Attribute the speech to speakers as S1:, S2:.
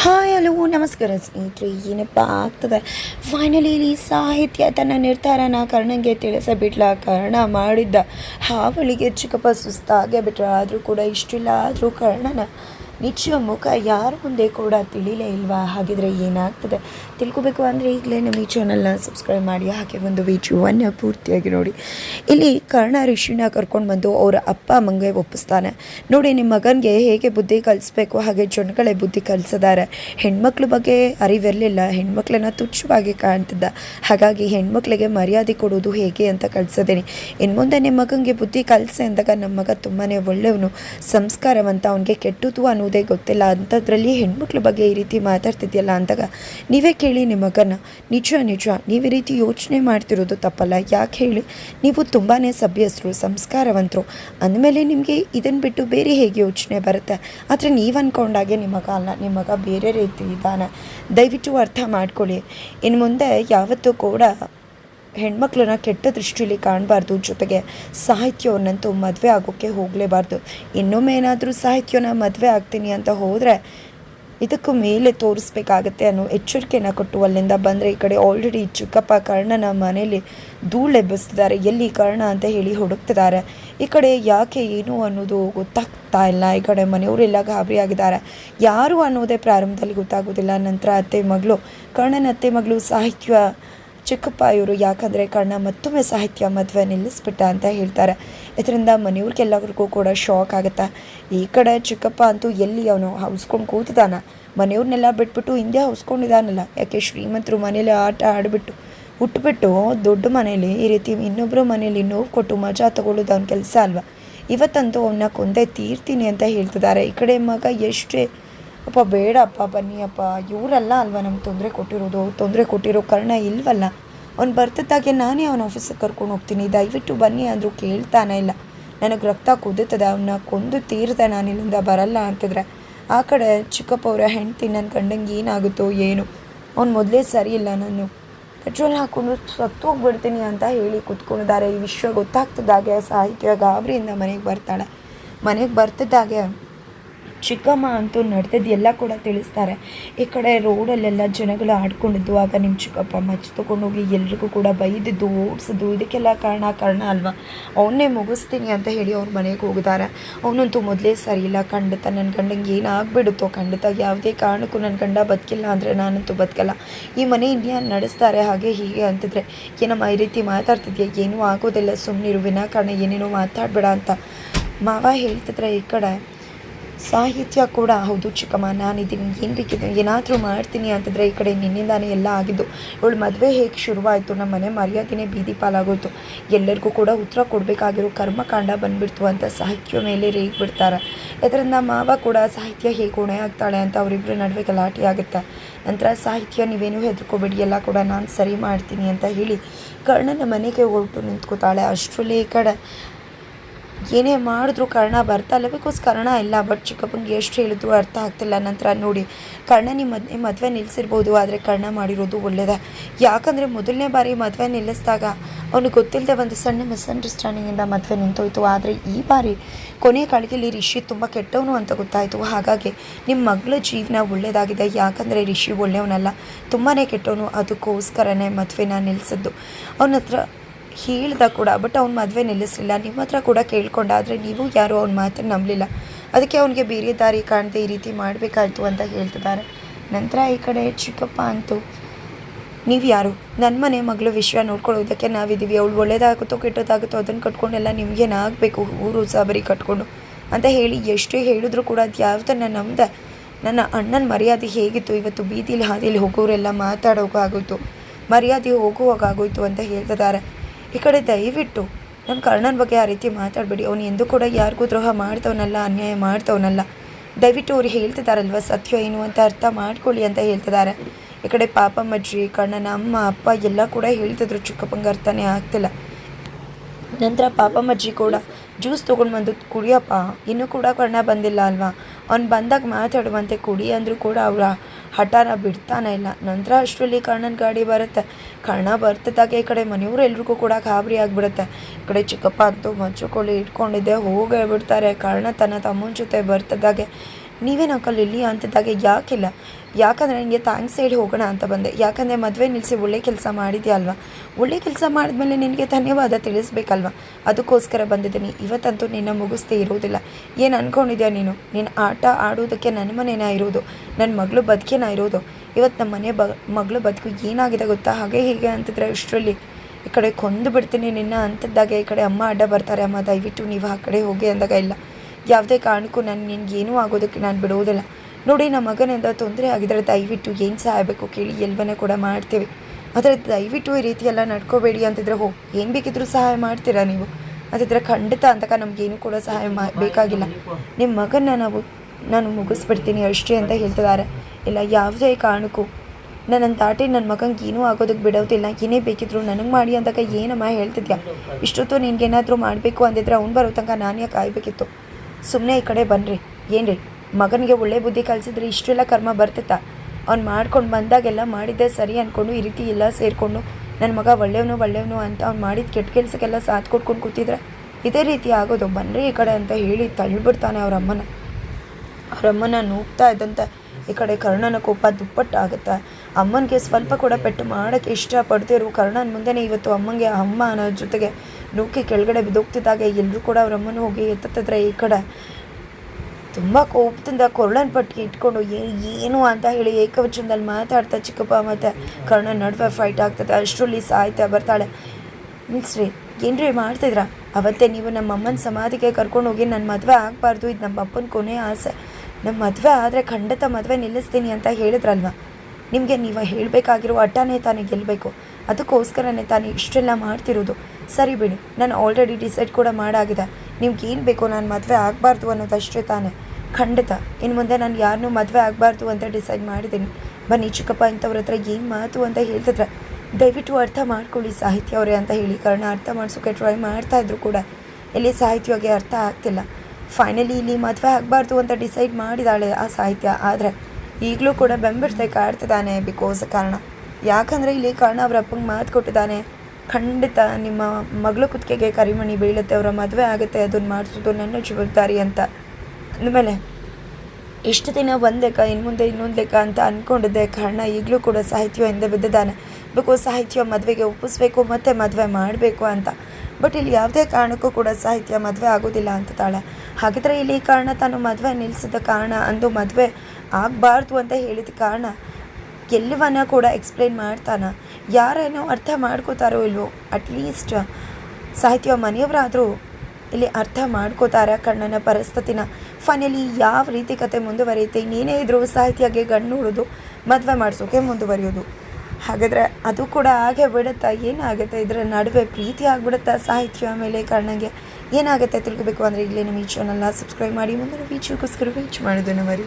S1: Hi, hello, ನಮಸ್ಕಾರ ಸ್ನೇಹಿತರೆ. ಏನಪ್ಪ ಆಗ್ತದೆ? ಫೈನಲಿ ಇಲ್ಲಿ ಸಾಹಿತ್ಯ ತನ್ನ ನಿರ್ಧಾರನ ಕರ್ಣಂಗೆ ತಿಳಿಸಬಿಟ್ಲ. ಕರ್ಣ ಮಾಡಿದ್ದ ಹಾವಳಿಗೆ ಚಿಕ್ಕಪ್ಪ ಸುಸ್ತಾಗೇ ಬಿಟ್ರ. ಆದರೂ ಕೂಡ ಇಷ್ಟಿಲ್ಲ. ಆದರೂ ಕರ್ಣನ ನಿಜ ಮುಖ ಯಾರ ಮುಂದೆ ಕೂಡ ತಿಳಿಲೇ ಇಲ್ವಾ? ಹಾಗಿದ್ರೆ ಏನಾಗ್ತದೆ? ತಿಳ್ಕೊಬೇಕು ಅಂದರೆ ಈಗಲೇ ನಮ್ಮ ಈ ಚಾನಲ್ನ ಸಬ್ಸ್ಕ್ರೈಬ್ ಮಾಡಿ, ಹಾಗೆ ಒಂದು ವಿಡಿಯೋವನ್ನು ಪೂರ್ತಿಯಾಗಿ ನೋಡಿ. ಇಲ್ಲಿ ಕರ್ಣ ಋಷಿನ ಕರ್ಕೊಂಡು ಬಂದು ಅವರ ಅಪ್ಪ ಅಮ್ಮಂಗೆ ಒಪ್ಪಿಸ್ತಾನೆ. ನೋಡಿ ನಿಮ್ಮ ಮಗನಿಗೆ ಹೇಗೆ ಬುದ್ಧಿ ಕಲಿಸ್ಬೇಕು? ಹಾಗೆ ಜನಗಳೇ ಬುದ್ಧಿ ಕಲಿಸಿದ್ದಾರೆ ಹೆಣ್ಮಕ್ಳ ಬಗ್ಗೆ ಅರಿವಿರಲಿಲ್ಲ. ಹೆಣ್ಮಕ್ಳನ್ನ ತುಚ್ಛವಾಗಿ ಕಾಣ್ತಿದ್ದ. ಹಾಗಾಗಿ ಹೆಣ್ಮಕ್ಳಿಗೆ ಮರ್ಯಾದೆ ಕೊಡೋದು ಹೇಗೆ ಅಂತ ಕಲಿಸಿದ್ದೀನಿ ಇನ್ನು ಮುಂದೆ ನಿಮ್ಮ ಮಗನಿಗೆ ಬುದ್ಧಿ ಕಲಿಸೆ ಅಂದಾಗ ನಮ್ಮ ಮಗ ತುಂಬಾ ಒಳ್ಳೆಯವನು. ಸಂಸ್ಕಾರವಂತ, ಅವನಿಗೆ ಕೆಟ್ಟದ್ದು ಅನ್ನೋದೇ ಗೊತ್ತಿಲ್ಲ. ಅಂಥದ್ರಲ್ಲಿ ಹೆಣ್ಮಕ್ಳ ಬಗ್ಗೆ ಈ ರೀತಿ ಮಾತಾಡ್ತಿದ್ಯಲ್ಲ ಅಂದಾಗ ನೀವೇ ಕೇಳಿ ನಿಮ್ಮ ಮಗನ. ನಿಜ ನಿಜ. ನೀವು ಈ ರೀತಿ ಯೋಚನೆ ಮಾಡ್ತಿರೋದು ತಪ್ಪಲ್ಲ. ಯಾಕೆ ಹೇಳಿ? ನೀವು ತುಂಬಾ ಸಭ್ಯಸ್ರು ಸಂಸ್ಕಾರವಂತರು. ಅಂದಮೇಲೆ ನಿಮಗೆ ಇದನ್ನು ಬಿಟ್ಟು ಬೇರೆ ಹೇಗೆ ಯೋಚನೆ ಬರುತ್ತೆ? ಆದರೆ ನೀವು ಅಂದ್ಕೊಂಡಾಗೆ ನಿಮ್ಮ ಮಗ ಅಲ್ಲ. ನಿಮ್ಮ ಮಗ ಬೇರೆ ರೀತಿ ಇದ್ದಾನೆ. ದಯವಿಟ್ಟು ಅರ್ಥ ಮಾಡ್ಕೊಳ್ಳಿ. ಇನ್ನು ಮುಂದೆ ಯಾವತ್ತೂ ಕೂಡ ಹೆಣ್ಮಕ್ಳನ್ನ ಕೆಟ್ಟ ದೃಷ್ಟಿಯಲ್ಲಿ ಕಾಣಬಾರ್ದು ಜೊತೆಗೆ ಸಾಹಿತ್ಯವನ್ನಂತೂ ಮದುವೆ ಆಗೋಕ್ಕೆ ಹೋಗಲೇಬಾರ್ದು. ಇನ್ನೊಮ್ಮೆ ಏನಾದರೂ ಸಾಹಿತ್ಯನ ಮದುವೆ ಆಗ್ತೀನಿ ಅಂತ ಹೋದರೆ ಇದಕ್ಕೂ ಮೇಲೆ ತೋರಿಸ್ಬೇಕಾಗತ್ತೆ ಅನ್ನೋ ಎಚ್ಚರಿಕೆನ ಕೊಟ್ಟು ಅಲ್ಲಿಂದ ಬಂದರೆ ಈ ಕಡೆ ಆಲ್ರೆಡಿ ಚಿಕ್ಕಪ್ಪ ಕರ್ಣನ ಮನೇಲಿ ಧೂಳೆಬ್ಬಿಸ್ತಿದ್ದಾರೆ ಎಲ್ಲಿ ಕರ್ಣ ಅಂತ ಹೇಳಿ ಹುಡುಕ್ತಿದ್ದಾರೆ. ಈ ಕಡೆ ಯಾಕೆ ಏನು ಅನ್ನೋದು ಗೊತ್ತಾಗ್ತಾ ಇಲ್ಲ. ಈ ಕಡೆ ಮನೆಯವರೆಲ್ಲ ಗಾಬರಿ ಆಗಿದ್ದಾರೆ. ಯಾರು ಅನ್ನೋದೇ ಪ್ರಾರಂಭದಲ್ಲಿ ಗೊತ್ತಾಗೋದಿಲ್ಲ. ನಂತರ ಅತ್ತೆ ಮಗಳು, ಕರ್ಣನ ಅತ್ತೆ ಮಗಳು ಸಾಹಿತ್ಯ ಚಿಕ್ಕಪ್ಪ ಇವರು ಯಾಕಂದರೆ ಕಣ್ಣ ಮತ್ತೊಮ್ಮೆ ಸಾಹಿತ್ಯ ಮದುವೆ ನಿಲ್ಲಿಸ್ಬಿಟ್ಟ ಅಂತ ಹೇಳ್ತಾರೆ. ಇದರಿಂದ ಮನೆಯವ್ರಿಗೆಲ್ಲರಿಗೂ ಕೂಡ ಶಾಕ್ ಆಗುತ್ತೆ. ಈ ಕಡೆ ಚಿಕ್ಕಪ್ಪ ಅಂತೂ ಎಲ್ಲಿ ಅವನು ಹೌಸ್ಕೊಂಡು ಕೂತಿದ್ದಾನ ಮನೆಯವ್ರನ್ನೆಲ್ಲ ಬಿಟ್ಬಿಟ್ಟು ಹಿಂದೆ ಹೌಸ್ಕೊಂಡಿದಾನಲ್ಲ? ಯಾಕೆ ಶ್ರೀಮಂತರು ಮನೇಲಿ ಆಟ ಆಡಿಬಿಟ್ಟು ಹುಟ್ಟುಬಿಟ್ಟು ದೊಡ್ಡ ಮನೇಲಿ ಈ ರೀತಿ ಇನ್ನೊಬ್ಬರು ಮನೇಲಿ ನೋವು ಕೊಟ್ಟು ಮಜಾ ತಗೊಳ್ಳೋದು ಅವ್ನ ಕೆಲಸ ಅಲ್ವಾ? ಇವತ್ತಂತೂ ಅವನ್ನ ಕೊಂದೆ ತೀರ್ತೀನಿ ಅಂತ ಹೇಳ್ತಿದ್ದಾರೆ. ಈ ಕಡೆ ಮಗ ಎಷ್ಟೇ ಅಪ್ಪ, ಬೇಡಪ್ಪ ಬನ್ನಿ ಅಪ್ಪ ಇವರಲ್ಲ ಅಲ್ವಾ ನಮ್ಗೆ ತೊಂದರೆ ಕೊಟ್ಟಿರೋದು? ತೊಂದರೆ ಕೊಟ್ಟಿರೋ ಕಾರಣ ಇಲ್ವಲ್ಲ? ಅವ್ನು ಬರ್ತಿದ್ದಾಗೆ ನಾನೇ ಅವನ ಆಫೀಸಿಗೆ ಕರ್ಕೊಂಡು ಹೋಗ್ತೀನಿ. ದಯವಿಟ್ಟು ಬನ್ನಿ ಅಂದರೂ ಕೇಳ್ತಾನೆ ಇಲ್ಲ. ನನಗೆ ರಕ್ತ ಕುದುತ್ತದೆ ಅವನ್ನ ಕೊಂದು ತೀರ್ದೆ ನಾನು ಇಲ್ಲಿಂದ ಬರಲ್ಲ ಅಂತಿದ್ರೆ. ಆ ಕಡೆ ಚಿಕ್ಕಪ್ಪ ಅವರ ಹೆಂಡ್ತಿ ನನ್ನ ಕಂಡಂಗೆ ಏನಾಗುತ್ತೋ ಏನು. ಅವ್ನು ಮೊದಲೇ ಸರಿ ಇಲ್ಲ ನಾನು. ಪೆಟ್ರೋಲ್ ಹಾಕ್ಕೊಂಡು ಸತ್ತೋಗ್ಬಿಡ್ತೀನಿ ಅಂತ ಹೇಳಿ ಕುತ್ಕೊಂಡಿದ್ದಾರೆ. ಈ ವಿಷಯ ಗೊತ್ತಾಗ್ತಿದ್ದಾಗೆ ಸಾಹಿತ್ಯ ಗಾಬರಿಯಿಂದ ಮನೆಗೆ ಬರ್ತಾಳೆ. ಮನೆಗೆ ಬರ್ತಿದ್ದಾಗೆ ಚಿಕ್ಕಮ್ಮ ಅಂತೂ ನಡೆದದ್ದು ಎಲ್ಲ ಕೂಡ ತಿಳಿಸ್ತಾರೆ. ಈ ಕಡೆ ರೋಡಲ್ಲೆಲ್ಲ ಜನಗಳು ಆಡ್ಕೊಂಡಿದ್ದು, ಆಗ ನಿಮ್ಮ ಚಿಕ್ಕಪ್ಪ ಮಚ್ಚು ತೊಗೊಂಡೋಗಿ ಎಲ್ರಿಗೂ ಕೂಡ ಬೈದಿದ್ದು, ಓಡಿಸಿದ್ದು, ಇದಕ್ಕೆಲ್ಲ ಕಾರಣ ಕಾರಣ ಅಲ್ವಾ? ಅವನ್ನೇ ಮುಗಿಸ್ತೀನಿ ಅಂತ ಹೇಳಿ ಅವ್ರ ಮನೆಗೆ ಹೋಗಿದ್ದಾರೆ. ಅವನಂತೂ ಮೊದಲೇ ಸರಿ ಇಲ್ಲ. ಖಂಡಿತ ನನ್ನ ಗಂಡಂಗೆ ಏನಾಗ್ಬಿಡುತ್ತೋ, ಖಂಡಿತ ಯಾವುದೇ ಕಾರಣಕ್ಕೂ ನನ್ನ ಗಂಡ ಬದುಕಿಲ್ಲ ಅಂದರೆ ನಾನಂತೂ ಬದುಕಲ್ಲ. ಈ ಮನೆ ಇನ್ಯಾರು ನಡೆಸ್ತಾರೆ, ಹಾಗೆ ಹೀಗೆ ಅಂತಿದ್ರೆ, ಏನಮ್ಮ ಈ ರೀತಿ ಮಾತಾಡ್ತಿದ್ಯಾ? ಏನೂ ಆಗೋದಿಲ್ಲ. ಸುಮ್ಮನಿರು ವಿನಾಕಾರಣ, ಏನೇನೋ ಮಾತಾಡಬೇಡ ಅಂತ. ಮಾವ ಹೇಳ್ತಿದ್ರೆ ಈ ಕಡೆ ಸಾಹಿತ್ಯ ಕೂಡ, ಹೌದು ಚಿಕ್ಕಮ್ಮ, ನಾನು ಇದನ್ನು ಏನು ಬೇಕಿದೆ ಏನಾದರೂ ಮಾಡ್ತೀನಿ ಅಂತಂದರೆ ಈ ಕಡೆ ನಿನ್ನಿಂದಾನೇ ಎಲ್ಲ ಆಗಿದ್ದು. ಇವಳು ಮದುವೆ ಹೇಗೆ ಶುರುವಾಯಿತು? ನಮ್ಮ ಮನೆ ಮರ್ಯಾದೆನೇ ಬೀದಿ ಪಾಲಾಗೋಯ್ತು. ಎಲ್ಲರಿಗೂ ಕೂಡ ಉತ್ತರ ಕೊಡಬೇಕಾಗಿರೋ ಕರ್ಮಕಾಂಡ ಬಂದುಬಿಡ್ತು ಅಂತ ಸಾಹಿತ್ಯ ಮೇಲೆ ರೇಗ್ ಬಿಡ್ತಾರೆ. ಇದರಿಂದ ಮಾವ ಕೂಡ ಸಾಹಿತ್ಯ ಹೇಗೆ ಹೊಣೆ ಆಗ್ತಾಳೆ ಅಂತ ಅವರಿಬ್ಬರ ನಡುವೆ ಗಲಾಟೆ ಆಗುತ್ತೆ. ನಂತರ ಸಾಹಿತ್ಯ, ನೀವೇನು ಹೆದರ್ಕೋಬೇಡಿ, ಎಲ್ಲ ಕೂಡ ನಾನು ಸರಿ ಮಾಡ್ತೀನಿ ಅಂತ ಹೇಳಿ ಕರ್ಣನ ಮನೆಗೆ ಹೊರಟು ನಿಂತ್ಕೋತಾಳೆ. ಅಷ್ಟರಲ್ಲಿ ಈ ಕಡೆ ಏನೇ ಮಾಡಿದ್ರು ಕರ್ಣ ಬರ್ತಾ ಇಲ್ಲ. ಬಿಕಾಸ್ ಕರ್ಣ ಇಲ್ಲ. ಬಟ್ ಚಿಕ್ಕಪ್ಪಂಗೆ ಎಷ್ಟು ಹೇಳಿದ್ರು ಅರ್ಥ ಆಗ್ತಿಲ್ಲ. ನಂತರ ನೋಡಿ, ಕರ್ಣ ನಿಮ್ಮ ಮದ್ ಮದುವೆ ನಿಲ್ಲಿಸಿರ್ಬೋದು ಆದರೆ ಕರ್ಣ ಮಾಡಿರೋದು ಒಳ್ಳೇದೇ. ಯಾಕಂದರೆ ಮೊದಲನೇ ಬಾರಿ ಮದುವೆ ನಿಲ್ಲಿಸಿದಾಗ ಅವನಿಗೆ ಗೊತ್ತಿಲ್ಲದೆ ಒಂದು ಸಣ್ಣ ಮಿಸ್ಅಂಡರ್ಸ್ಟ್ಯಾಂಡಿಂಗಿಂದ ಮದುವೆ ನಿಂತೋಯ್ತು. ಆದರೆ ಈ ಬಾರಿ ಕೊನೆಯ ಕಳಿಗೆಯಲ್ಲಿ ರಿಷಿ ತುಂಬ ಕೆಟ್ಟವನು ಅಂತ ಗೊತ್ತಾಯಿತು. ಹಾಗಾಗಿ ನಿಮ್ಮ ಮಗಳ ಜೀವನ ಒಳ್ಳೆಯದಾಗಿದೆ ಯಾಕಂದರೆ ರಿಷಿ ಒಳ್ಳೆಯವನಲ್ಲ. ತುಂಬಾ ಕೆಟ್ಟವನು. ಅದಕ್ಕೋಸ್ಕರನೇ ಮದುವೆನ ನಿಲ್ಲಿಸಿದ್ದು ಅವನ ಹತ್ರ ಹೇಳ್ದ ಕೂಡ ಬಟ್ ಅವ್ನ ಮದುವೆ ನಿಲ್ಲಿಸಲಿಲ್ಲ. ನಿಮ್ಮ ಹತ್ರ ಕೂಡ ಕೇಳ್ಕೊಂಡ, ಆದರೆ ನೀವು ಯಾರು ಅವ್ನ ಮಾತನ್ನು ನಂಬಲಿಲ್ಲ. ಅದಕ್ಕೆ ಅವನಿಗೆ ಬೇರೆ ದಾರಿ ಕಾಣದೆ ಈ ರೀತಿ ಮಾಡಬೇಕಾಯ್ತು ಅಂತ ಹೇಳ್ತಿದ್ದಾರೆ. ನಂತರ ಈ ಕಡೆ, ಚಿಕ್ಕಪ್ಪ ಅಂತೂ, ನೀವು ಯಾರು? ನನ್ನ ಮನೆ ಮಗಳು ವಿಷಯ ನೋಡ್ಕೊಳ್ಳೋದಕ್ಕೆ ನಾವಿದ್ದೀವಿ. ಅವಳು ಒಳ್ಳೇದಾಗುತ್ತೋ, ಕೆಟ್ಟದಾಗುತ್ತೋ ಅದನ್ನು ಕಟ್ಕೊಂಡೆಲ್ಲ ನಿಮಗೇನಾಗಬೇಕು ಊರು ಸಾಬರಿ ಕಟ್ಕೊಂಡು. ಅಂತ ಹೇಳಿ ಎಷ್ಟೇ ಹೇಳಿದ್ರು ಕೂಡ ಅದು ಯಾವುದನ್ನು ನಮ್ದೆ ನನ್ನ ಅಣ್ಣನ ಮರ್ಯಾದೆ ಹೇಗಿತ್ತು? ಇವತ್ತು ಬೀದಿಲಿ ಹಾದಿಲಿ ಹೋಗೋರೆಲ್ಲ ಮಾತಾಡೋಕ್ಕಾಗೋಯ್ತು ಮರ್ಯಾದೆ ಹೋಗುವಾಗಾಗೋಯ್ತು ಅಂತ ಹೇಳ್ತಿದ್ದಾರೆ. ಈ ಕಡೆ ದಯವಿಟ್ಟು ನಮ್ಮ ಕರ್ಣನ ಬಗ್ಗೆ ಆ ರೀತಿ ಮಾತಾಡಬೇಡಿ. ಅವನು ಎಂದೂ ಕೂಡ ಯಾರಿಗೂ ದ್ರೋಹ ಮಾಡ್ತವನಲ್ಲ, ಅನ್ಯಾಯ ಮಾಡ್ತವನಲ್ಲ. ದಯವಿಟ್ಟು ಅವ್ರು ಹೇಳ್ತಿದ್ದಾರಲ್ವ ಸತ್ಯ ಏನು ಅಂತ ಅರ್ಥ ಮಾಡ್ಕೊಳ್ಳಿ ಅಂತ ಹೇಳ್ತಿದ್ದಾರೆ ಈ ಕಡೆ ಪಾಪಮ್ಮಜ್ಜಿ ಕಣ್ಣನ ಅಮ್ಮ, ಅಪ್ಪ ಎಲ್ಲ ಕೂಡ ಹೇಳ್ತಿದ್ರು, ಚಿಕ್ಕಪ್ಪಂಗೆ ಅರ್ಥನೇ ಆಗ್ತಿಲ್ಲ. ನಂತರ ಪಾಪಮ್ಮಜ್ಜಿ ಕೂಡ, ಜ್ಯೂಸ್ ತೊಗೊಂಡು ಬಂದು ಕುಡಿಯಪ್ಪ, ಇನ್ನೂ ಕೂಡ ಕರ್ಣ ಬಂದಿಲ್ಲ ಅಲ್ವಾ? ಅವ್ನು ಬಂದಾಗ ಮಾತಾಡುವಂತೆ ಕುಡಿ ಅಂದರೂ ಕೂಡ ಅವರ ಹಠನ ಬಿಡ್ತಾನೆ ಇಲ್ಲ. ನಂತರ ಅಷ್ಟರಲ್ಲಿ ಕರ್ಣನ ಗಾಡಿ ಬರುತ್ತೆ. ಕರ್ಣ ಬರ್ತಿದ್ದಾಗೆ ಈ ಕಡೆ ಮನೆಯವರು ಎಲ್ರಿಗೂ ಕೂಡ ಗಾಬರಿ ಆಗಿಬಿಡುತ್ತೆ. ಈ ಕಡೆ ಚಿಕ್ಕಪ್ಪ ಅಂತೂ ಮಚ್ಚುಕೊಳ್ಳಿ ಇಟ್ಕೊಂಡಿದ್ದೆ, ಹೋಗೇ ಬಿಡ್ತಾರೆ. ಕರ್ಣ ತನ್ನ ತಮ್ಮನ ಜೊತೆ ಬರ್ತಿದ್ದಾಗೆ ನೀವೇನು ಅಂಕಲ್ ಇಲ್ಲಿ ಅಂತಿದ್ದಾಗ ಯಾಕಿಲ್ಲ? ಯಾಕಂದರೆ ನನಗೆ ಥ್ಯಾಂಕ್ಸ್ ಹೇಳಿ ಹೋಗೋಣ ಅಂತ ಬಂದೆ. ಯಾಕಂದರೆ ಮದುವೆ ನಿಲ್ಲಿಸಿ ಒಳ್ಳೆ ಕೆಲಸ ಮಾಡಿದ್ಯಾ ಅಲ್ವಾ? ಒಳ್ಳೆ ಕೆಲಸ ಮಾಡಿದ್ಮೇಲೆ ನಿನಗೆ ಧನ್ಯವಾದ ತಿಳಿಸ್ಬೇಕಲ್ವಾ? ಅದಕ್ಕೋಸ್ಕರ ಬಂದಿದ್ದೀನಿ. ಇವತ್ತಂತೂ ನಿನ್ನ ಮುಗಿಸ್ದೇ ಇರೋದಿಲ್ಲ. ಏನು ಅಂದ್ಕೊಂಡಿದ್ಯಾ ನೀನು? ನಿನ್ನ ಆಟ ಆಡೋದಕ್ಕೆ ನನ್ನ ಮನೇನ ಇರೋದು? ನನ್ನ ಮಗಳು ಬದುಕೇನ ಇರೋದು? ಇವತ್ತು ನಮ್ಮ ಮನೆ ಬ ಮಗಳು ಬದುಕು ಏನಾಗಿದೆ ಗೊತ್ತಾ? ಹಾಗೆ ಹೀಗೆ ಅಂತಿದ್ರೆ ಇಷ್ಟರಲ್ಲಿ ಈ ಕಡೆ ಕೊಂದು ಬಿಡ್ತೀನಿ ನಿನ್ನ ಅಂತಿದ್ದಾಗ. ಈ ಕಡೆ ಅಮ್ಮ ಅಡ್ಡ ಬರ್ತಾರೆ. ಅಮ್ಮ ದಯವಿಟ್ಟು ನೀವು ಆ ಕಡೆ ಹೋಗಿ ಅಂದಾಗ ಇಲ್ಲ. ಯಾವುದೇ ಕಾರಣಕ್ಕೂ ನಾನು ನಿನಗೇನೂ ಆಗೋದಕ್ಕೆ ನಾನು ಬಿಡುವುದಿಲ್ಲ. ನೋಡಿ, ನಮ್ಮ ಮಗನಿಂದ ತೊಂದರೆ ಆಗಿದ್ರೆ ದಯವಿಟ್ಟು ಏನು ಸಹಾಯ ಬೇಕು ಕೇಳಿ ಎಲ್ವನೇ ಕೂಡ ಮಾಡ್ತೀವಿ. ಆದರೆ ದಯವಿಟ್ಟು ಈ ರೀತಿ ಎಲ್ಲ ನಡ್ಕೋಬೇಡಿ ಅಂತಿದ್ರೆ, ಹೋ, ಏನು ಬೇಕಿದ್ರೂ ಸಹಾಯ ಮಾಡ್ತೀರಾ ನೀವು? ಅಂತಿದ್ರೆ ಖಂಡಿತ ಅಂತಕ ನಮಗೇನು ಕೂಡ ಸಹಾಯ ಮಾ, ಬೇಕಾಗಿಲ್ಲ. ನಿಮ್ಮ ಮಗನ ನಾವು, ನಾನು ಮುಗಿಸ್ಬಿಡ್ತೀನಿ ಅಷ್ಟೇ ಅಂತ ಹೇಳ್ತಿದ್ದಾರೆ. ಇಲ್ಲ, ಯಾವುದೇ ಕಾರಣಕ್ಕೂ. ನನ್ನ ದಾಟಿ ನನ್ನ ಮಗಂಗೆ ಏನೂ ಆಗೋದಕ್ಕೆ ಬಿಡೋದಿಲ್ಲ. ಏನೇ ಬೇಕಿದ್ರು ನನಗೆ ಮಾಡಿ ಅಂತಕ ಏನಮ್ಮ ಹೇಳ್ತಿದ್ಯಾ? ಇಷ್ಟೊತ್ತು ನಿನಗೇನಾದರೂ ಮಾಡಬೇಕು ಅಂದಿದ್ರೆ ಅವ್ನು ಬರೋ ತನಕ ನಾನು ಯಾಕೆ ಕಾಯಬೇಕಿತ್ತು? ಸುಮ್ಮನೆ ಈ ಕಡೆ ಬನ್ನಿರಿ ಏನ್ರಿ? ಮಗನಿಗೆ ಒಳ್ಳೆ ಬುದ್ಧಿ ಕಲಿಸಿದ್ರೆ ಇಷ್ಟೆಲ್ಲ ಕರ್ಮ ಬರ್ತಿತ್ತ ಅವ್ನು ಮಾಡ್ಕೊಂಡು ಬಂದಾಗೆಲ್ಲ ಮಾಡಿದ್ದೆ ಸರಿ ಅಂದ್ಕೊಂಡು ಈ ರೀತಿ ಎಲ್ಲ ಸೇರಿಕೊಂಡು ನನ್ನ ಮಗ ಒಳ್ಳೆಯವನು ಒಳ್ಳೆಯವನು ಅಂತ ಅವ್ನು ಮಾಡಿದ ಕೆಟ್ಟ ಕೆಲಸಕ್ಕೆಲ್ಲ ಸಾಥ್ ಕೊಟ್ಕೊಂಡು ಕೂತಿದ್ರೆ ಇದೇ ರೀತಿ ಆಗೋದು. ಬನ್ನಿರಿ ಈ ಕಡೆ ಅಂತ ಹೇಳಿ ತಳ್ಳಿಬಿಡ್ತಾನೆ ಅವ್ರ ಅಮ್ಮನ. ಅವ್ರ ಅಮ್ಮನ ನೂಗ್ತಾ ಇದ್ದಂತೆ. ಈ ಕಡೆ ಕರ್ಣನ ಕೋಪ ದುಪ್ಪಟ್ಟಾಗುತ್ತೆ. ಅಮ್ಮನಿಗೆ ಸ್ವಲ್ಪ ಕೂಡ ಪೆಟ್ಟು ಮಾಡೋಕ್ಕೆ ಇಷ್ಟಪಡ್ತಿರು ಕರ್ಣನ ಮುಂದೆನೇ ಇವತ್ತು ಅಮ್ಮಂಗೆ ಅಮ್ಮ ಅನ್ನೋ ಜೊತೆಗೆ ನೂಕಿ ಕೆಳಗಡೆ ಬಿದ್ದೋಗ್ತಿದ್ದಾಗ ಎಲ್ಲರೂ ಕೂಡ ಅವ್ರ ಅಮ್ಮನ ಹೋಗಿ ಎತ್ತತ್ತಿದ್ರೆ ಈ ಕಡೆ. ತುಂಬ ಕೋಪದಿಂದ ಕೊರಳನ್ ಪಟ್ಟಿ ಇಟ್ಕೊಂಡು ಏನು ಏನು ಅಂತ ಹೇಳಿ ಏಕವಚನದಲ್ಲಿ ಮಾತಾಡ್ತಾ ಚಿಕ್ಕಪ್ಪ ಮತ್ತು ಕರ್ಣ ನಡುವೆ ಫೈಟ್ ಆಗ್ತದೆ. ಅಷ್ಟರಲ್ಲಿ ಸಾಯ್ತಾ ಬರ್ತಾಳೆ. ನಿಲ್ಸ್ರಿ ಏನ್ರಿ ಮಾಡ್ತಿದ್ರ? ಅವತ್ತೇ ನೀವು ನಮ್ಮ ಅಮ್ಮನ ಸಮಾಧಿಗೆ ಕರ್ಕೊಂಡು ಹೋಗಿ ನನ್ನ ಮದುವೆ ಆಗಬಾರ್ದು. ಇದು ನಮ್ಮ ಅಪ್ಪನ ಕೊನೆ ಆಸೆ. ನಮ್ಮ ಮದುವೆ ಆದರೆ ಖಂಡಿತ ಮದುವೆ ನಿಲ್ಲಿಸ್ತೀನಿ ಅಂತ ಹೇಳಿದ್ರಲ್ವ? ನಿಮಗೆ ನೀವು ಹೇಳಬೇಕಾಗಿರೋ ಅಡ್ಡನೇ ತಾನೇ ಗೆಲ್ಲಬೇಕು ಅದಕ್ಕೋಸ್ಕರನೇ ತಾನೇ ಇಷ್ಟೆಲ್ಲ ಮಾಡ್ತಿರೋದು. ಸರಿ ಬಿಡಿ, ನಾನು ಆಲ್ರೆಡಿ ಡಿಸೈಡ್ ಕೂಡ ಮಾಡಾಗಿದೆ. ನಿಮ್ಗೆ ಏನು ಬೇಕು ನಾನು ಮದುವೆ ಆಗಬಾರ್ದು ಅನ್ನೋದಷ್ಟೇ ತಾನೇ. ಖಂಡಿತ ಇನ್ನು ಮುಂದೆ ನಾನು ಯಾರನ್ನೂ ಮದುವೆ ಆಗಬಾರ್ದು ಅಂತ ಡಿಸೈಡ್ ಮಾಡಿದ್ದೀನಿ. ಬನ್ನಿ ಚಿಕ್ಕಪ್ಪ, ಇಂಥವ್ರ ಹತ್ರ ಏನು ಮಾತು ಅಂತ ಹೇಳ್ತಿದ್ರೆ, ದಯವಿಟ್ಟು ಅರ್ಥ ಮಾಡ್ಕೊಳ್ಳಿ ಸಾಹಿತ್ಯ ಅವರೇ ಅಂತ ಹೇಳಿ. ಕಾರಣ ಅರ್ಥ ಮಾಡಿಸೋಕೆ ಟ್ರೈ ಮಾಡ್ತಾ ಇದ್ರು ಕೂಡ ಇಲ್ಲಿ ಸಾಹಿತ್ಯವಾಗಿ ಅರ್ಥ ಆಗ್ತಿಲ್ಲ. ಫೈನಲಿ ಇಲ್ಲಿ ಮದುವೆ ಆಗಬಾರ್ದು ಅಂತ ಡಿಸೈಡ್ ಮಾಡಿದಾಳೆ ಆ ಸಾಹಿತ್ಯ. ಆದರೆ ಈಗಲೂ ಕೂಡ ಬೆಂಬಿಡ್ತೆ ಕಾಡ್ತಿದ್ದಾನೆ ಬಿಕಾಸ್ ಕಾರಣ. ಯಾಕಂದರೆ ಇಲ್ಲಿ ಕಾರಣ ಅವ್ರ ಅಪ್ಪಂಗೆ ಮಾತು ಕೊಟ್ಟಿದ್ದಾನೆ. ಖಂಡಿತ ನಿಮ್ಮ ಮಗಳ ಕುತ್ತಿಗೆಗೆ ಕರಿಮಣಿ ಬೀಳುತ್ತೆ, ಅವರ ಮದುವೆ ಆಗುತ್ತೆ ಅದನ್ನು ಮಾಡಿಸೋದು ನನ್ನ ಜವಾಬ್ದಾರಿ ಅಂತ. ಅಂದಮೇಲೆ, ಇಷ್ಟು ದಿನ ಒಂದು ಲೆಕ್ಕ ಇನ್ನು ಮುಂದೆ ಇನ್ನೊಂದು ಲೆಕ್ಕ ಅಂತ ಅಂದ್ಕೊಂಡಿದ್ದೆ ಕಾರಣ ಈಗಲೂ ಕೂಡ ಸಾಹಿತ್ಯ ಹಿಂದೆ ಬಿದ್ದಿದ್ದಾನೆ. ಬಿಕಾಸ್ ಸಾಹಿತ್ಯ ಮದುವೆಗೆ ಒಪ್ಪಿಸ್ಬೇಕು, ಮತ್ತು ಮದುವೆ ಮಾಡಬೇಕು ಅಂತ. ಬಟ್ ಇಲ್ಲಿ ಯಾವುದೇ ಕಾರಣಕ್ಕೂ ಕೂಡ ಸಾಹಿತ್ಯ ಮದುವೆ ಆಗೋದಿಲ್ಲ ಅಂತ ತಾಳೆ. ಹಾಗಿದ್ರೆ ಇಲ್ಲಿ ಕಾರಣ ತಾನು ಮದುವೆ ನಿಲ್ಲಿಸಿದ ಕಾರಣ ಅಂದು ಮದುವೆ ಆಗಬಾರ್ದು ಅಂತ ಹೇಳಿದ ಕಾರಣ ಎಲ್ಲವನ್ನ ಕೂಡ ಎಕ್ಸ್ಪ್ಲೇನ್ ಮಾಡ್ತಾನೆ. ಯಾರೇನೋ ಅರ್ಥ ಮಾಡ್ಕೋತಾರೋ ಇಲ್ವೋ ಅಟ್ಲೀಸ್ಟ್ ಸಾಹಿತ್ಯ ಮನೆಯವರಾದರೂ ಇಲ್ಲಿ ಅರ್ಥ ಮಾಡ್ಕೋತಾರೆ ಕಣ್ಣನ ಪರಿಸ್ಥಿತಿನ. ಫೈನಲಿ ಯಾವ ರೀತಿ ಕತೆ ಮುಂದುವರಿಯುತ್ತೆ ಇನ್ನೇನೇ ಇದ್ರೂ ಸಾಹಿತ್ಯಗೆ ಗಣ್ಣು ಹುಡೋದು, ಮದುವೆ ಮಾಡಿಸೋಕೆ ಮುಂದುವರಿಯೋದು. ಹಾಗಾದರೆ ಅದು ಕೂಡ ಹಾಗೆ ಬಿಡುತ್ತಾ, ಏನಾಗುತ್ತೆ? ಇದರ ನಡುವೆ ಪ್ರೀತಿ ಆಗಿಬಿಡುತ್ತಾ ಸಾಹಿತ್ಯ ಮೇಲೆ ಕರ್ಣಗೆ ಏನಾಗುತ್ತೆ ತಿಳ್ಕೊಬೇಕು ಅಂದರೆ ಈಗಲೇ ನಮ್ಮ ಈ ಚಾನಲ್ನ ಸಬ್ಸ್ಕ್ರೈಬ್ ಮಾಡಿ, ಮುಂದಿನ ವೀಚಿಗೋಸ್ಕರ ವೀಚ್ ಮಾಡೋದು ಮರಿ.